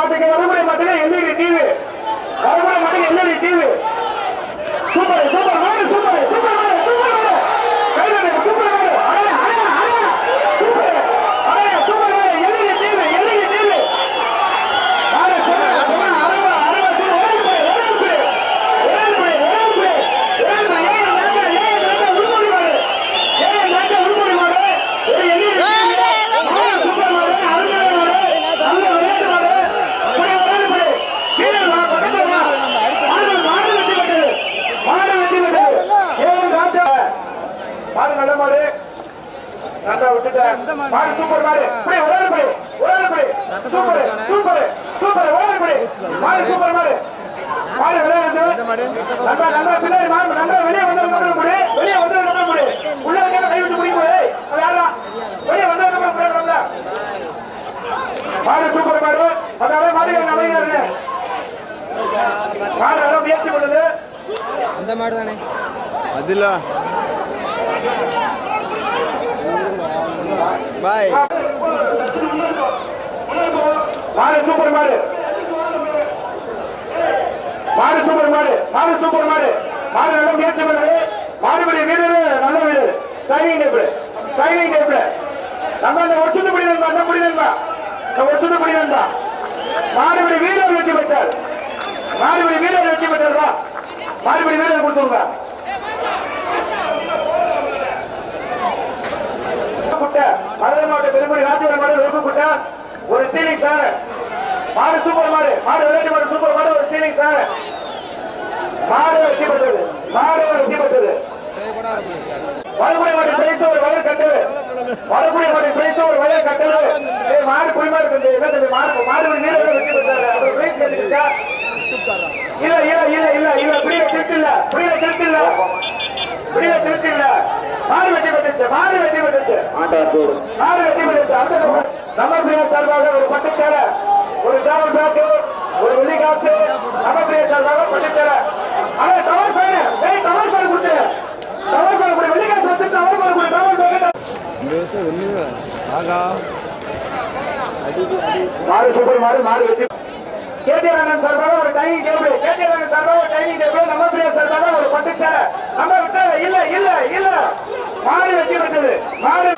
மாட்டுக்கு வரமுறை மாட்டுக்கு என்ன டிவி வரமுறை மாட்டுக்கு என்ன டிவி சூப்பர் சூப்பர் மாடு சூப்பர் சூப்பர் மாடு சூப்பர் மாடு கையில சூப்பர் மாடு அரையா அரையா அரையா சூப்பர் அரையா சூப்பர் மாடு எல்இடி டிவி எல்இடி டிவி மாடு சூப்பர் சூப்பர் அரையா அரையா சூப்பர் ஓடி போய் ஓடி போய் ஓடி போய் ஓடி போய் ஓடி போய் ஏய் நாங்க ஏய் நாங்க உருமுடி மாடு ஏய் நாங்க உருமுடி மாடு ஒரு எல்இடி டிவி சூப்பர் மாடு அருமையான மாடு நல்ல விளையாட்டு மாடு போய் ஓடி போய் கீழே வா பக்கத்துல வா மாடு மாடு வெட்டி விட்டது மாடு வெட்டி விட்டது ஏய் ராஜா மாடு நல்ல மாடு நல்லா விட்டுட்டேன் மாடு சூப்பர் மாடு போய் ஓடி போய் ஓடி போய் சூப்பர் சூப்பர் சூப்பர் ஓடி போய் மாடு சூப்பர் மாடு மாடு விளையாடுது நல்லா நல்லா பின்னாடி மாடு நல்லா வெளியே வந்து வந்து முடி வெளியே வந்து வந்து முடி உள்ள வந்து கை விட்டு முடியும் போய் வேண்டாம் வெளியே வந்து நம்ம போயிடலாம்ல மாடு சூப்பர் மாடு அதாவது மாடுகள் இருக்கு மாடு நல்லா முயற்சி பண்ணுது அந்த மாடு தானே? அதில் பாய். மாடு சூப்பர் மாடு. மாடு சூப்பர் மாடு மாடு சூப்பர் மாடு. மாடு நல்ல முயற்சி பண்ணுது மாடுபடி வீரர் நல்ல வீரர். டைனிங் டேபிள் டைனிங் டேபிள் நம்ம அந்த ஒச்சுட்டு படி நண்பா அந்த படி நண்பா. இந்த ஒச்சுட்டு படி நண்பா. மாடுபடி வீரர் வெற்றி பெற்றார். மாடுபடி வீரர் வெற்றி பெற்றார் மாறுபடி மாடுபடி வீரர் கொடுத்துருங்க. மதுரை மாவட்ட பெருமொழி ராஜ்யவர மாடு குட்டை ஒரு சீலிங் சார். மாடு சூப்பர் மாடு மாடு விளையாட்டு மாடு சூப்பர் மாடு ஒரு சீலிங் சார். மாடு வெற்றி பெற்றது. மாடு வெற்றி பெற்றது. வடகுடி மாடு பிடித்து ஒரு வயல் கட்டது வடகுடி மாடு பிடித்து ஒரு வயல் கட்டது மாடு குடிமா இருக்குது மாடு மாடு நீரவே வெற்றி பெற்றாரு. அவர் பிரைஸ் கேட்டுக்கிட்டா இல்ல இல்ல இல்ல இல்ல இல்ல புரிய திருட்டு இல்ல. புரிய திருட்டு இல்ல. புரிய திருட்டு இல்ல. மாடு வெற்றி பெற்றுச்சு மாடு வெற்றி பெற்றுச்சு. மாடு வெற்றி பெற்றுச்சு. சார்பாக ஒரு பட்டு ஒரு ஜாமல் பேட்டு ஒரு சார்பாக சேலை சூப்பர் மாடு மாடு வெற்றி. கேட்டியானன் சார்பாக ஒரு டைனிங் டேபிள். கேட்டியானன் சார்பாக ஒரு டைனிங் டேபிள். நம்ம பிரியா சார்பாக ஒரு பட்டு சேலை. நம்ம விட்ட இல்ல இல்ல இல்ல. மாடு வெற்றி பெற்றது. மாடு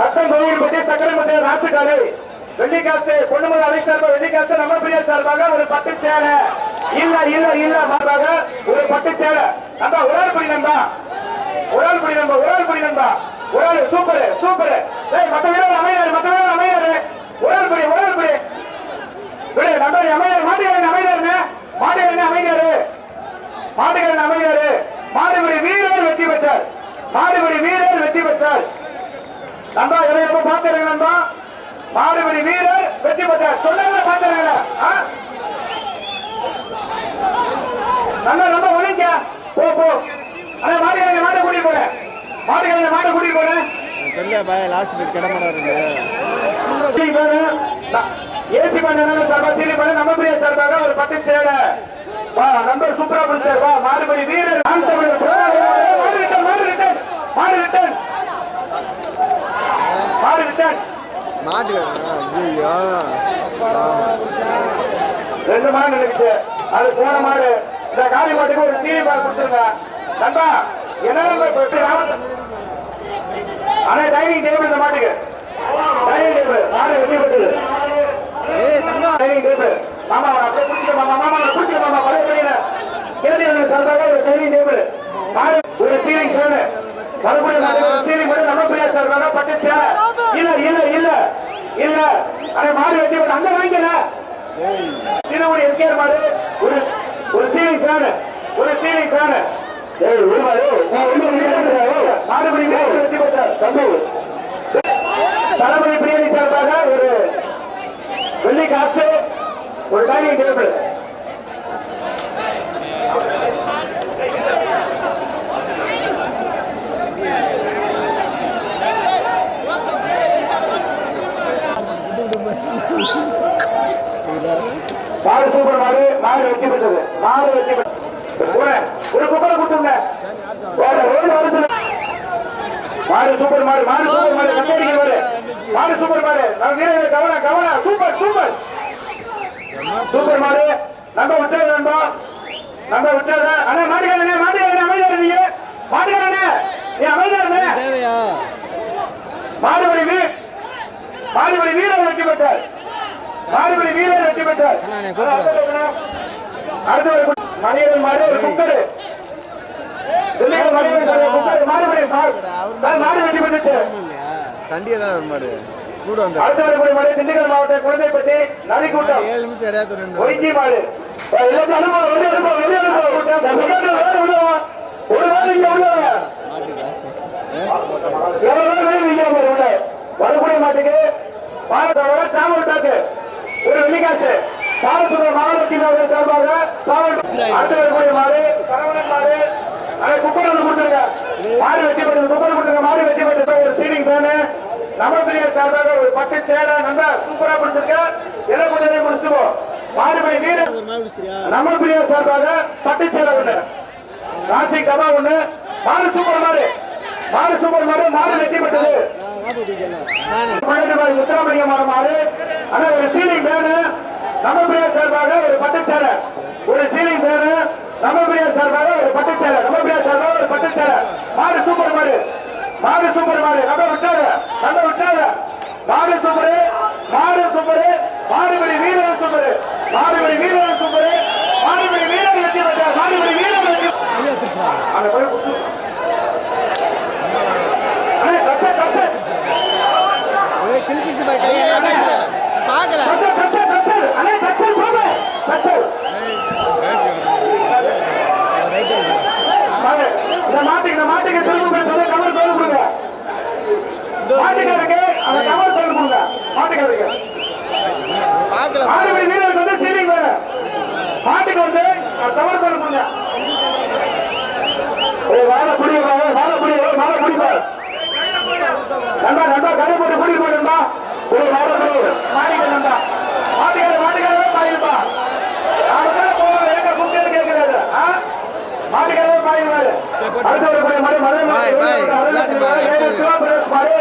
ரத்தம் கோவில் பற்றி சக்கரமட்டை வெள்ளிக்காசு பொண்ணுமலை அலை சார்பாக வெள்ளிக்காசு. நம்ம பிரியா சார்பாக ஒரு பட்டு சேலை. இல்ல இல்ல இல்ல மாறாக ஒரு பட்டு சேலை. நம்ம உடல் ஆள் உடல் நண்பா. உடல் ஆள் படி நண்பா ஒரு நண்பா. Super super. ஏய் மத்த வீரர் அமையாரு மத்த வீரர் அமையாரு உடல் ஆள் உடல் ஒரு விடு நம்ம அமையார் மாட்டுக்காரன் அமையாருங்க மாட்டுக்காரன் அமையாரு மாட்டுக்காரன் அமையாரு மாடுபடி வீரர் வெற்றி பெற்றார். மாடுபடி வீரர் வெற்றி பெற்றார். நண்பா இளைய பாத்துருங்க நண்பா? மாடுபடி வீரர் வெற்றி பெற்றார். சொன்னாங்க பாத்துருங்க நல்லா ரொம்ப ஒழிங்க போ போ. அண்ணா மாடுகளை மாட்டை கூட்டிட்டு போறேன் மாடுகளை மாட்டை கூட்டிட்டு போறேன் சொல்ல பாய் லாஸ்ட் பேர் கிடமாடா இருக்கு ஏசி பண்ண சார்பா சீனி பண்ண நம்ம பிரிய சார்பாக ஒரு பட்டு சேலை. வா நம்பர் சூப்பரா பிடிச்சார் வா மாடுபடி வீரர். ஆண் தமிழர். மாடு ரிட்டன் மாடு ரிட்டன் மாடு ரிட்டன் மாடு ரிட்டன் மாட்டுக்காரன் ஐயோ ரெண்டு மாடு நினைச்சு அது போன மாடு. இந்த காளி மாட்டுக்கு ஒரு சீனி பால் கொடுத்துருங்க. நண்பா என்ன அண்ணா டைனிங் டேபிள் இந்த மாட்டுக்கு. டைனிங் டேபிள் மாடு வெற்றி பெற்றது டைனிங் டேபிள் மாமா அப்படியே பிடிச்சிக்க மாமா மாமா பிடிச்சிக்க மாமா பழைய பையன கேள்வி சார்பாக ஒரு டைனிங் டேபிள் மாடு ஒரு சீலிங் ஃபேனு மறுபடியும் சீலிங் மட்டும் நம்ம பிரியா சார்பாக பட்டு சேலை இல்ல இல்ல இல்ல இல்ல. அட மாடு வெட்டி மாடு ஒரு ஒரு சீலிங் ஃபேனு ஒரு சீலிங் ஃபேனு ஏய் ஒரு மாடு நான் ஒண்ணு நினைக்கிறேன் மாடுபடி மேல வெட்டி போட்டார் தம்பி பிரியாணி சார்பாக ஒரு வெள்ளி காசு ஒரு டைனிங் டேபிள் மாடு சூப்பர் மாடு மாடு வெற்றி பெற்றது மாடு வெற்றி பெற்றது போறேன். ஒரு குப்பரை கொடுத்துருங்க வேற ரோடு வருது மாடு சூப்பர் மாடு மாடு சூப்பர் மாடு மாடு மாடு சூப்பர் மாடு வீரர்கள் கவனம் கவனம். Super super. நம்ம விட்டாத நண்பா. நம்ம விட்டாத. அண்ணா மாட்டுக்காரனே மாட்டுக்காரனே அமைதியா இருந்தீங்க மாட்டுக்காரனே நீ அமைதியா தேவையா? மாடுபடி வீர் மாடுபடி வீரர் வெற்றி பெற்றார். மாடுபடி வீரர் வெற்றி பெற்றார். அடுத்து ஒரு மணியன் மாடு ஒரு குக்கரு. மாடு, மாடுபடி மாடு. மாடு வெற்றி பெற்றுச்சு இல்லையா சண்டிகை தானே வர மாடு? கூட வந்த அடுத்து வரக்கூடிய மாடு திண்டுக்கல் மாவட்டம் குழந்தைப்பட்டி நரிக்கூட்டம். ஏழு நிமிஷம் இடையாது ரெண்டு ஒய்ஜி மாடு. எல்லாத்தையும் அனுப்ப வெளியே அனுப்ப வெளியே அனுப்ப ஒரு நாள் இங்க உள்ள எவ்வளவு நேரம் வெளியே நிக்க பாரு உள்ள. வரக்கூடிய மாட்டுக்கு பாரதோட தாமல் டாக்கு ஒரு வெள்ளிக்காசு. சாரசுர மாவட்டத்தின் சார்பாக தாமல் அடுத்து வரக்கூடிய மாடு சரவணன் மாடு. அதை குக்கர் ஒன்று கொடுத்துருங்க. மாடு வெட்டி போட்டு குக்கர் கொடுத்துருங்க. மாடு வெட்டி போட்டு ஒரு சீலிங் ஃபேனு நமப்பிரிய சார்பாக ஒரு பட்டு சேர நல்லா சூப்பரா கொடுத்துருக்க எல்லாம் கொஞ்சம் நேரம் முடிச்சுவோம் மாடுபடி நீர் ஒரு சார்பாக பட்டு சேர ஒண்ணு. ராசி கபா ஒண்ணு. மாடு சூப்பர் மாடு மாடு சூப்பர் மாடு மாடு வெற்றி பெற்றது. பன்னெண்டு உத்தரமணியமான மாடு ஆனா ஒரு சீலிங் பேனு நம்ம சார்பாக ஒரு பட்டு சேலை ஒரு சீலிங் பேனு நமபிரியர் சார்பாக ஒரு பட்டு சேலை நமபிரியர் சார்பாக ஒரு பட்டு சேலை மாடு சூப்பர் மாடு மாடு சூப்பர் மாடு நல்லா விட்டாரு நல்லா விட்டாரு மாடு சூப்பரு மாடுபடி வீரர் சூப்பரு மாடுபடி வீரர் சூப்பரு மாடுபடி வீரர் வெற்றி பெற்றார் மாடுபடி வீரர் வெற்றி அங்க போய் குத்து. அண்ணே, கட்டு, கட்டு. ஏய் கிழிச்சிச்சு பாய் கையை பார்க்கல கட்டு, கட்டு, கட்டு. அண்ணே, கட்டு, போங்க. கட்டு. வாங்க. இந்த மாட்டுக்கு இந்த மாட்டுக்கு திரும்ப சொல்லி கவர் சொல்லி கொடுங்க மாட்டுக்காரருக்கு அந்த கவர் சொல்லி கொடுங்க மாட்டுக்காரருக்கு பார்க்கல மாடுபடி வீரருக்கு வந்து சீலிங் வேணும் மாட்டுக்கு வந்து கவர் சொல்லி கொடுங்க ஏய், வாழை புடி, வாழை, வாழை புடி, ஏய், வாழை புடி பாரு. நண்பா, நண்பா, கடை போட்டு புடி போடு, நண்பா. ஏய், வாழை புடி, மாடிக்க, நண்பா. மாட்டுக்கார, மாட்டுக்காரவே மாடு, பாய், பாய், மதுரை விளையாட்டு மாடு, பாய், ஏழு அடுத்து. சிவபிரதேஷ் மாடு,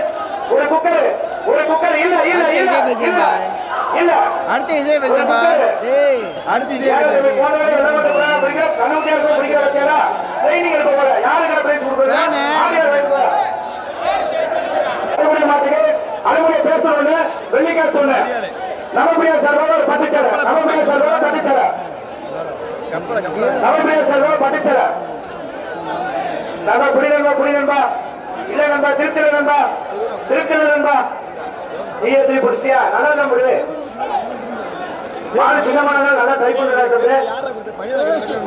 ஒரு குக்கர் ஒரு குக்கர் இல்ல இல்ல அடுத்து இல்ல இதே இல்ல. இல்ல. அடுத்து இதே அடுத்து யாரு பேசு போனவங்க விளையாட்டு போறாங்க, பிடிக்க, கண்ணுக்குட்டியா இருக்கும், பிடிக்க வைக்கிறா. training எடுக்க போற. யாருக்கு prize கொடுக்குறது? நானு. ஆடியோ prize போற. அறுபடி மாட்டுக்கு, அறுபடி பேச ஒண்ணு, வெள்ளிக்காசு ஒண்ணு. நமப்பிரியா சார்பாக ஒரு பட்டுச்சேலை. நமப்பிரியா சார்பாக பட்டுச்சேலை. நமப்பிரியா சார்பாக பட்டுச்சேலை. நண்பா, குடி நண்பா, குடி நண்பா. இல்ல நண்பா, திருச்சியில நண்பா. திருச்சியில நண்பா. நீயே திருப்பி பிடிச்சிட்டியா? நல்லா தான் முடியுது. மாடு சின்னமான நல்லா ட்ரை பண்ணுறாங்க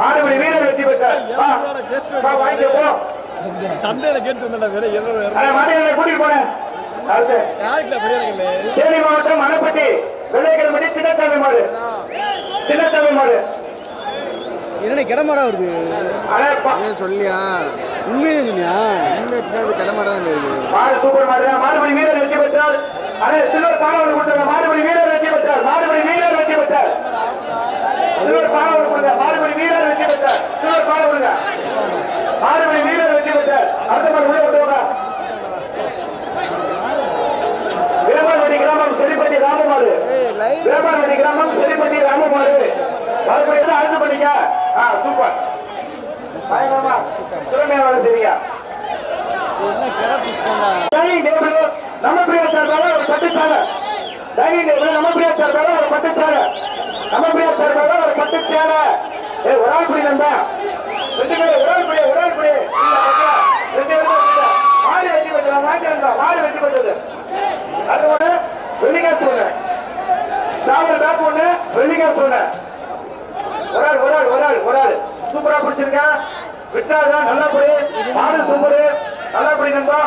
மாடுபடி வீரர் வெற்றி பெற்றார். சந்தையில கேட்டு வந்தா வேற. மாடுகளை கூட்டிட்டு பெரியவர்களே தேனி மாவட்டம் மணப்பட்டி. வெள்ளைக்கிழமட்டி சின்னசாமி மாடு. சின்னசாமி மாடு. என்ன கிடமாடா வருது? சொல்லியா? உண்மையே சொன்னியா உண்மை பின்னாடி கிடமாடா தான் இருக்கு? மாடு சூப்பர் மாடு. மாடுபடி வீரர் வெற்றி பெற்றார். அடே சில்வர் பாலவர் கொடுத்தாங்க மாடுபடி வீரர் வெற்றி பெற்றார். மாடுபடி வீரர் வெற்றி பெற்றார். பாலவர் கொடுங்க மாடுபடி வீரர் வெற்றி பெற்றார் சில்வர் பாலவர் கொடுங்க மாடுபடி வீரர் வெற்றி பெற்றார் அடுத்த மாடு உள்ள கொண்டு வாங்க கிராமம் செடிப்பட்டி ராமமாடு. ஏய் கிராமம் செடிப்பட்டி ராமமாடு. மறுபடியும் அடுத்து பண்ணிக்க ஆ சூப்பர் பயங்கரமா திறமையா வேலை செய்றீங்க. என்ன நம்ம பிரியா சார்பாக ஒரு பட்டுச்சாலை. டைனிங் டேபிள் நம்ம பிரியா சார்பாக ஒரு பட்டுச்சாலை. நம்ம பிரியா சார்பாக ஒரு பட்டுச்சாலை. ஏ ஒரு ஆள் புடி சூப்பரா பிடிச்சிருக்க விட்டாதா நல்லா புடி மாடு சூப்பரு நல்லா புடி நண்பா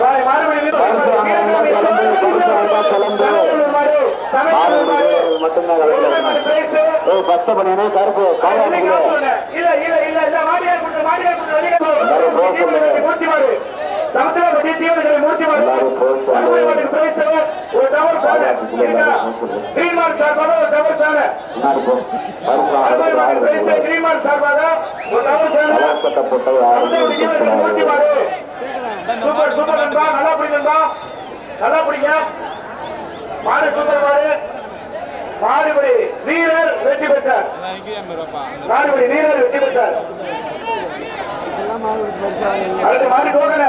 மாறுபடி மாடு சமுத்திரப்பட்டி தீவனங்களை மூர்த்தி மாடு. மறுபடி மாட்டுக்கு பிரைஸ் ஒரு டவர் சாலை. கிரீன் மார்க் சார்பாக ஒரு டவர் சாலை. மறுபடி மாட்டுக்கு பிரைஸ் கிரீன் மார்க் சார்பாக ஒரு டவர் சாலை. சமுத்திரப்பட்டி தீவனங்களை மூர்த்தி மாடு. சூப்பர் சூப்பர் நல்லா நண்பா நல்லா பிடிங்க. மாடு சூப்பர் மாடு. மாடுபடி வீரர் வெற்றி பெற்றார். மாடுபடி வீரர் வெற்றி பெற்றார். அடுத்து மாடு கோகல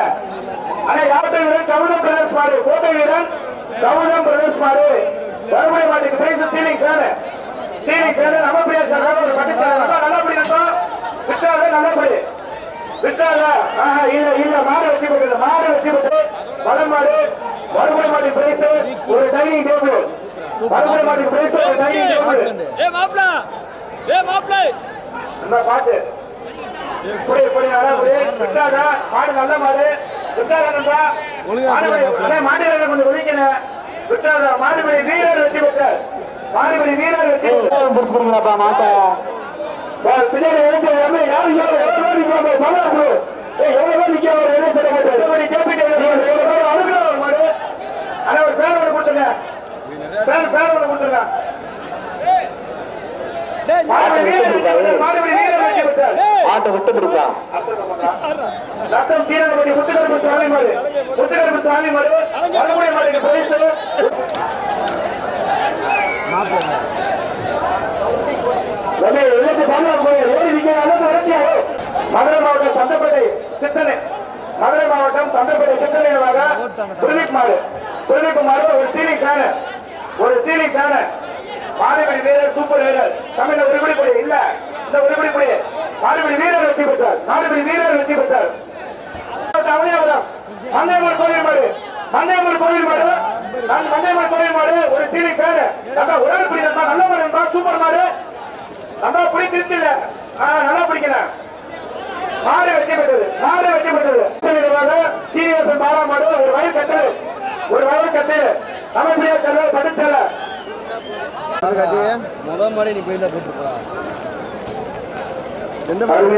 அண்ணா யாவத்தை வீரன் கவுதம் பிரதேஷ் மாடு. கோட்டை வீரன் கவுதம் பிரதேஷ் மாடு. தருமபுரி மாட்டுக்கு prize ceiling fan ceiling fan நம்ம பிரியா ஒரு பட்டு நல்லபடி விட்டாத நல்லபடி விட்டாத ஆஹா இல்ல இல்ல. மாடு வெற்றி பெற்றது. மாடு வெற்றி பெற்றது. வடம் மாடு வறுமுறை பிரைஸ். ஒரு டைனிங் டேபிள் பாட்டு இப்படி இப்படி இப்படி விட்டாத? மாடு நல்ல மாடு விட்டாத மாடு கொஞ்சம் ஒழிக்கணும் விட்டாத? மாடுபடி வீரர் வெற்றி பெற்றார். மாடுபடி வீரர் வெற்றி பெற்றாப்பா மாட்டா பின்னாடி எழுந்து யாரும் எவ்வளவு நிற்காம என்ன சொல்ல கேப்பிட்டு எவ்வளவு அழுகிறோம் மாடு. ஆனா ஒரு பேர் ஒன்று பேர் பேர் ஒன்று கொடுத்துருங்க ஆட்டை விட்டு கொடுப்பா ரத்தம் சீரகப்பட்டி முத்துக்கருப்பு சுவாமி மாடு. முத்துக்கருப்பு சுவாமி மாடு. மறுபடியும் மாடுக்கு பரிசு சாமி. மதுரை மாவட்டம் சந்தப்பேட்டை சித்தனை. மதுரை மாவட்டம் சந்தப்பேட்டை சித்தனைவாக புரிவிக் மாடு. புரிவிக் மாடு ஒரு சீலிங் ஃபேனு ஒரு சீனி ஃபேனு மாடுபடி வீரர் சூப்பர் வீரர் தமிழ்ல உருப்படி கொடி இல்ல. இந்த உருப்படி கொடி மாடுபடி வீரர் வெற்றி பெற்றார். மாடுபடி வீரர் வெற்றி பெற்றார். அவனியாபுரம் மண்ணையம்மன் கோவில் மாடு. மண்ணையம்மன் கோவில் மாடு. நான் மண்ணையம்மன் கோவில் மாடு. ஒரு சீனி ஃபேனு நல்லா ஒரே பிடி நல்லா நல்ல மாடு. நண்பா, சூப்பர் மாடு நல்லா பிடி திருத்தில நல்லா பிடிக்கிறேன் மாடு வெற்றி பெற்றது. மாடு வெற்றி பெற்றது. சீனிவாசன் பாலா மாடு. ஒரு வயல் கட்டு. ஒரு வயல் கட்டு. நமக்குரிய செல்வ பட்டுச்செல்ல காட்டி? முத மாடி நீ போய் தான் போட்டுருப்பா எந்த பெற்றது